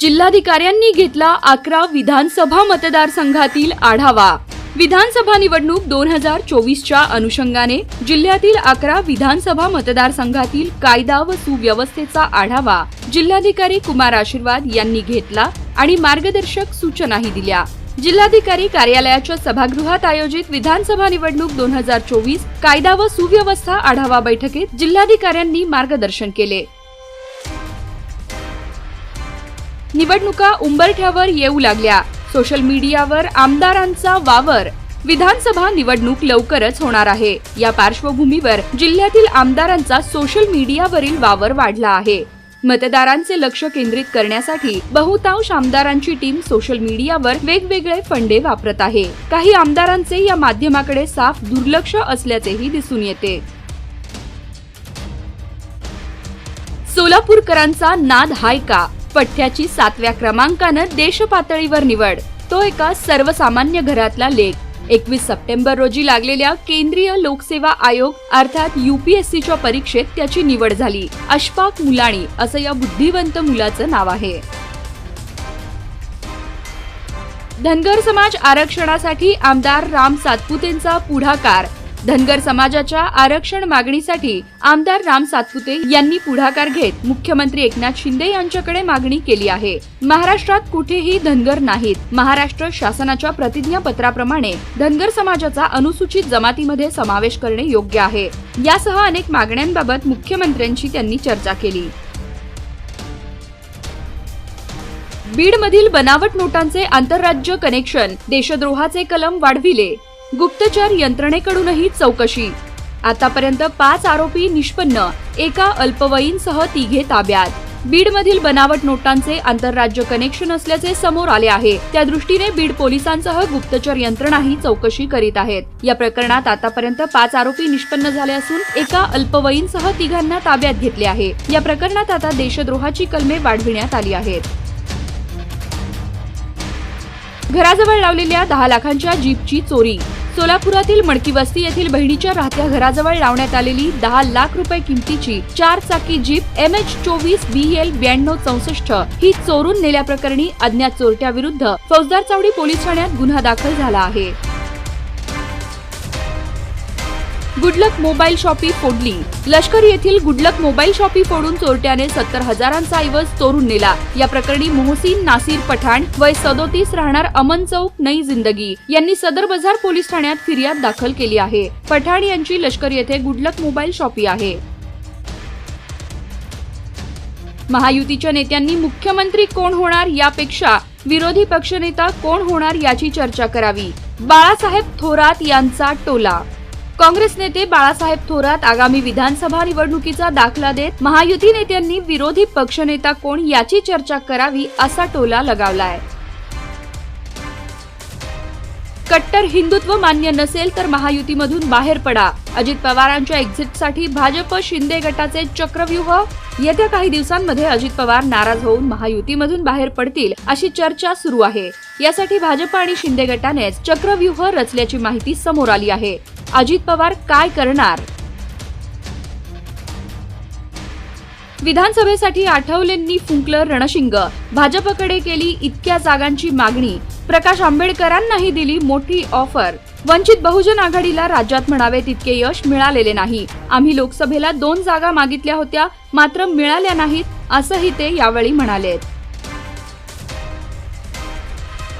जिल्हाधिकाऱ्यांनी घेतला अकरा विधानसभा मतदारसंघातील आढावा. विधानसभा निवडणूक दोन हजार चोवीसच्या अनुषंगाने जिल्ह्यातील अकरा विधानसभा मतदारसंघातील कायदा व सुव्यवस्थेचा आढावा जिल्हाधिकारी कुमार आशीर्वाद यांनी घेतला आणि मार्गदर्शक सूचनाही दिल्या. जिल्हाधिकारी कार्यालयाच्या सभागृहात आयोजित विधानसभा निवडणूक दोन हजार चोवीस कायदा व सुव्यवस्था आढावा बैठकीत जिल्हाधिकाऱ्यांनी मार्गदर्शन केले. निवडणुका उंबरठ्यावर येऊ लागल्या. सोशल मीडियावर आमदारांचा वावर. विधानसभा निवडणूक लवकरच होणार आहे. या पार्श्वभूमीवर जिल्ह्यातील आमदारांचा सोशल मीडियावरील वावर वाढला आहे. मतदारांचे लक्ष केंद्रित करण्यासाठी बहुतांश आमदारांची टीम सोशल मीडियावर वेगवेगळे फंडे वापरत आहे. काही आमदारांचे या माध्यमाकडे साफ दुर्लक्ष असल्याचेही दिसून येते. सोलापूरकरांचा नाद हाय का? पठ्याची सातव्या क्रमांकानं देश पातळीवर निवड. तो एका सर्वसामान्य घरातला लेख. एकवीस सप्टेंबर रोजी लागलेल्या केंद्रीय लोकसेवा आयोग अर्थात युपीएससीच्या परीक्षेत त्याची निवड झाली. अशफाक मुलाणी असं या बुद्धिवंत मुलाचं नाव आहे. धनगर समाज आरक्षणासाठी आमदार राम सातपुतेंचा पुढाकार. धनगर समाजाच्या आरक्षण मागणीसाठी आमदार राम सातपुते यांनी पुढाकार घेत मुख्यमंत्री एकनाथ शिंदे यांच्याकडे मागणी केली आहे. महाराष्ट्रात कुठेही धनगर नाहीत. महाराष्ट्र शासनाच्या प्रतिज्ञापत्राप्रमाणे धनगर समाजाचा अनुसूचित जमातीमध्ये समावेश करणे योग्य आहे. यासह अनेक मागण्यांबाबत मुख्यमंत्र्यांशी त्यांनी चर्चा केली. बीडमधील बनावट नोटांचे आंतरराज्य कनेक्शन देशद्रोहाचे कलम वाढविले. गुप्तचर यंत्रणेकडूनही चौकशी. आतापर्यंत पाच आरोपी निष्पन्न एका अल्पवयीनसह तिघे ताब्यात. बीडमधील बनावट नोटांचे आंतरराज्य कनेक्शन असल्याचे समोर आले आहे. त्या दृष्टीने बीड पोलिसांसह गुप्तचर यंत्रणाही चौकशी करीत आहेत. या प्रकरणात आतापर्यंत पाच आरोपी निष्पन्न झाले असून एका अल्पवयीनसह तिघांना ताब्यात घेतले आहे. या प्रकरणात आता देशद्रोहाची कलमे वाढविण्यात आली आहेत. घराजवळ लावलेल्या दहा लाखांच्या जीपची चोरी सोलापुरातील मडकी वस्ती येथील बहिणीच्या राहत्या घराजवळ लावण्यात आलेली दहा लाख रुपये किमतीची चार चाकी जीप एम एच चोवीस बी एल ब्याण्णव चौसष्ट ही चोरून नेल्याप्रकरणी अज्ञात चोरट्याविरुद्ध फौजदार चावडी पोलीस ठाण्यात गुन्हा दाखल झाला आहे. गुडलक मोबाईल शॉपी फोडली. लष्कर येथील गुडलक मोबाईल शॉपी फोडून चोरट्याने सत्तर हजारांचा ऐवज चोरून नेला. या प्रकरणी मोहसिन नासिर पठाण वय सदोतीस राहणार अमन चौक नई जिंदगी. यांनी सदर बाजार पोलीस ठाण्यात फिर्याद दाखल केली आहे. पठाण यांची लष्कर येथे गुडलक मोबाईल शॉपी आहे. महायुतीच्या नेत्यांनी मुख्यमंत्री कोण होणार यापेक्षा विरोधी पक्षनेता कोण होणार याची चर्चा करावी. बाळासाहेब थोरात यांचा टोला काँग्रेस नेते बाळासाहेब थोरात आगामी विधानसभा निवडणुकीचा दाखला देत महायुती नेत्यांनी विरोधी पक्षनेता कोण याची चर्चा करावी असा टोला लगावलाय. कट्टर हिंदुत्व मान्य नसेल तर महायुतीमधून बाहेर पडा. अजित पवारांच्या एक्झिटसाठी भाजप शिंदे गटाचे चक्रव्यूह. येत्या काही दिवसांमध्ये अजित पवार नाराज होऊन महायुतीमधून बाहेर पडतील अशी चर्चा सुरू आहे. यासाठी भाजप आणि शिंदे गटानेच चक्रव्यूह रचल्याची माहिती समोर आली आहे. अजित पवार काय करणार? विधानसभेसाठी आठवलेंनी फुंकलं रणशिंग. भाजपकडे केली इतक्या जागांची मागणी. प्रकाश आंबेडकरांनाही दिली मोठी ऑफर. वंचित बहुजन आघाडीला राज्यात म्हणावे तितके यश मिळालेले नाही. आम्ही लोकसभेला दोन जागा मागितल्या होत्या मात्र मिळाल्या नाहीत असंही ते यावेळी म्हणालेत.